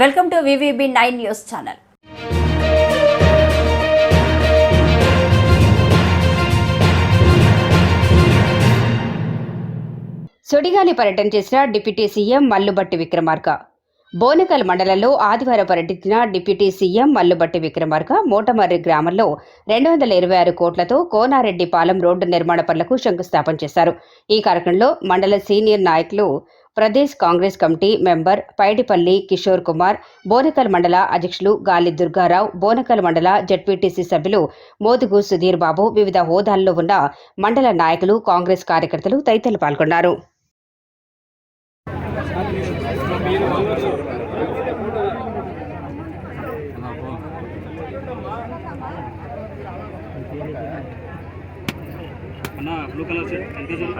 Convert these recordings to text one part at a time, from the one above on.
Welcome to VVB nine news channel. సుడిగాలి పర్యటన చేసిన deputy CM Mallu Bhatti Vikramarka. Bonakal మండలంలో ఆదివారం పర్యటించిన డిప్యూటీ సీఎం మల్లుబట్టి విక్రమార్క మోటమర్రి గ్రామంలో రెండు వందల ఇరవై ఆరు కోట్లతో కోనారెడ్డిపాలెం రోడ్డు నిర్మాణ పనులకు శంకుస్థాపన చేశారు. ఈ కార్యక్రమంలో మండల సీనియర్ నాయకులు Pradesh Congress committee member Paidipalli Kishore Kumar Bonakal మండల అధ్యక్షులు గాలి దుర్గారావు బోనకల్ మండల జడ్పీటీసీ సభ్యులు మోదుగు సుధీర్ బాబు వివిధ హోదాల్లో ఉన్న మండల నాయకులు కాంగ్రెస్ కార్యకర్తలు తదితరులు పాల్గొన్నారు.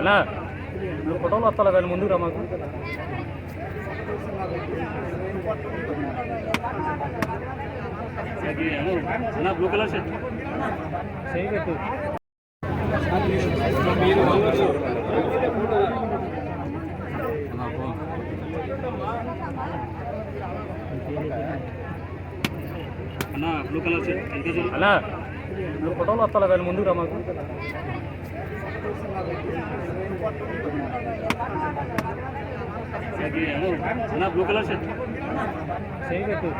అలా నువ్వు ఫోటోలు వస్తా కానీ ముందుకు రా మాకు? అన్న బ్లూ కలర్ షర్ట్ చేయి పెట్టు అన్న బ్లూ కలర్ షర్ట్ అలా నువ్వు ఫోటోలు వస్తా కానీ ముందుకు రా మాకు? అన్న బ్లూ కలర్ షర్ట్ చేయి పెట్టు